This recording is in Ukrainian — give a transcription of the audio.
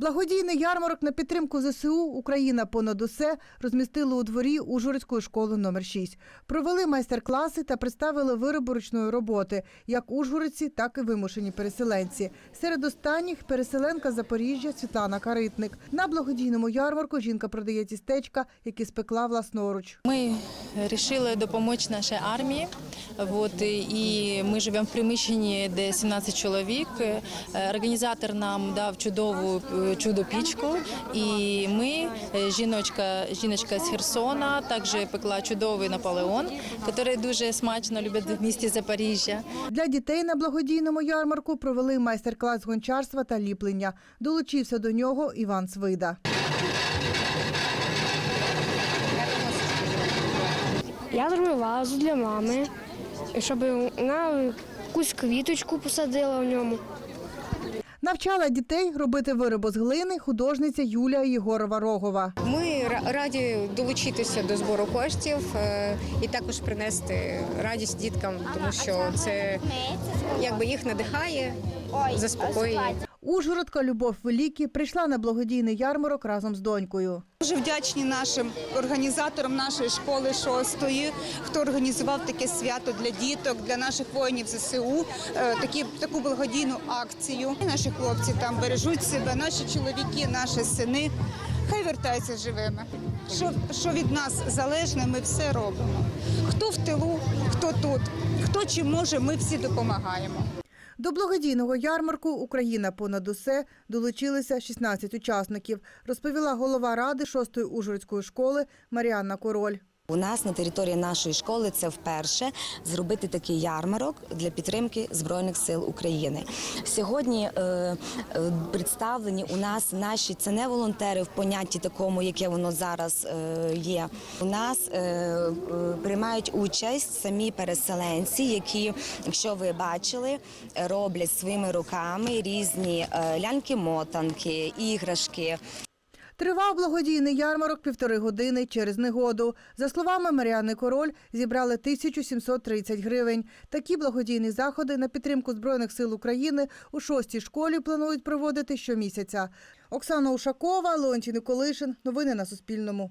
Благодійний ярмарок на підтримку ЗСУ Україна понад усе розмістили у дворі Ужгородської школи номер 6 Провели майстер-класи та представили вироби ручної роботи, як ужгородці, так і вимушені переселенці. Серед останніх переселенка Запоріжжя Світлана Каритник. На благодійному ярмарку жінка продає тістечка, які спекла власноруч. Ми вирішили допомогти нашій армії. Вот, і ми живемо в приміщенні, де 17 чоловік. Е, Організатор нам дав чудову е, чудо-пічку. І ми, е, жіночка, жіночка з Херсона, також пекла чудовий Наполеон, який дуже смачно люблять в місті Запоріжжя. Для дітей на благодійному ярмарку провели майстер-клас гончарства та ліплення. Долучився до нього Іван Свида. Я зробив вазу для мами, щоб вона якусь квіточку посадила в ньому. Навчала дітей робити вироби з глини художниця Юлія Єгорова Рогова. Ми ра- раді долучитися до збору коштів е, і також принести радість діткам, тому що це якби їх надихає, заспокоює. Ужгородка Любов Великі прийшла на благодійний ярмарок разом з донькою. Дуже вдячні нашим організаторам нашої школи шостої, хто організував таке свято для діток, для наших воїнів ЗСУ, е, такі таку благодійну акцію. Наші хлопці там бережуть себе, наші чоловіки, наші сини. Хай вертаються живими. Що, що від нас залежне, ми все робимо. Хто в тилу, хто тут, хто чим може, ми всі допомагаємо. До благодійного ярмарку Україна понад усе долучилися 16 учасників, розповіла голова ради 6-ї Ужгородської школи Маріанна Король. У нас на території нашої школи це вперше зробити такий ярмарок для підтримки збройних сил України. Сьогодні е, е, представлені у нас наші це не волонтери в понятті такому, яке воно зараз е, є. У нас е, е, приймають участь самі переселенці, які, якщо ви бачили, роблять своїми руками різні е, ляльки-мотанки, іграшки. Тривав благодійний ярмарок півтори години через негоду. За словами Маріани Король, зібрали 1730 гривень. Такі благодійні заходи на підтримку Збройних сил України у шостій школі планують проводити щомісяця. Оксана Ушакова, Леонтій Николишин. Новини на Суспільному.